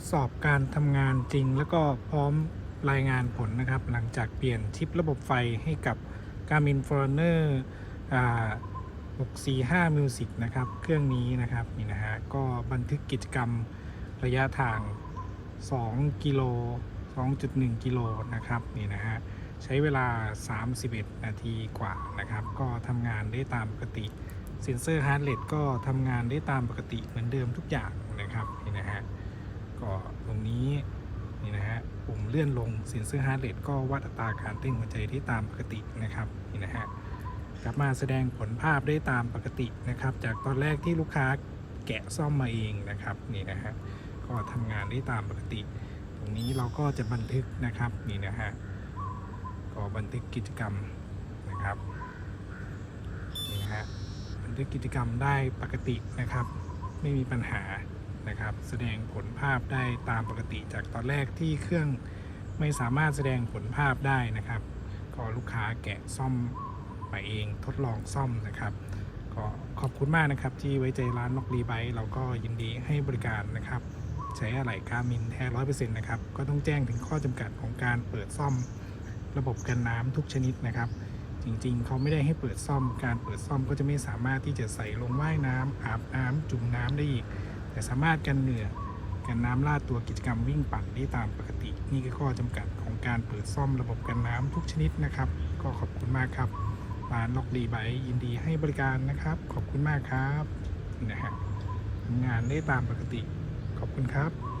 ดสอบการทำงานจริง แล้วก็พร้อมรายงานผลนะครับ หลังจากเปลี่ยนชิประบบไฟให้กับ Garmin Forerunner อ่า645 Music นะครับ เครื่องนี้นะครับนี่นะฮะก็บันทึกกิจกรรมระยะทาง 2 กิโล 2.1 กิโลนะครับนี่นะฮะใช้เวลา 31 นาทีกว่านะครับ ก็ทำงานได้ตามปกติเซ็นเซอร์ฮาร์ดเรทก็ทำงานได้ตามปกติเหมือนเดิมทุกอย่างนะครับนี่นะฮะก็ตรงนี้นี่นะฮะปุ่ม เลื่อนลงเซ็นเซอร์ฮาร์ดเรทก็วัดอัตราการเต้นหัวใจได้ตามปกตินะครับนี่นะฮะกลับมาแสดงผลภาพได้ตามปกตินะครับ จากตอนแรกที่ลูกค้าแกะซ่อมมาเองนะครับนี่นะฮะก็ทำงานได้ตามปกติ ตรงนี้เราก็จะบันทึกนะครับนี่นะฮะก็บันทึกกิจกรรมนะครับนี่นะฮะบันทึกกิจกรรมได้ปกตินะครับ ไม่มีปัญหา นะครับ แสดงผลภาพได้ตามปกติจากตอนแรกที่เครื่องไม่สามารถแสดงผลภาพได้นะครับ ก็ลูกค้าแกะซ่อมไปเองทดลองซ่อมนะครับ ก็ขอบคุณมากนะครับ ที่ไว้ใจร้านล็อกรีไบเราก็ยินดีให้บริการนะครับ ใช้อะไหล่กามินแท้ร้อยเปอร์เซ็นต์นะครับ ก็ต้องแจ้งถึงข้อจำกัดของการเปิดซ่อมระบบกันน้ำทุกชนิดนะครับ จริงๆ เขาไม่ได้ให้เปิดซ่อม การเปิดซ่อมก็จะไม่สามารถที่จะใส่ลงว่ายน้ำอาบน้ำจุ่มน้ำได้อีก แต่สามารถกันเหงื่อกันน้ำลาดตัวกิจกรรมวิ่งปั่นได้ตามปกติ นี่คือข้อจำกัดของการเปิดซ่อมระบบกันน้ำทุกชนิดนะครับ ก็ขอบคุณมากครับร้านล็อกดีไบยินดีให้บริการนะครับ ขอบคุณมากครับนี่นะฮะทำงานได้ตามปกติ ขอบคุณครับ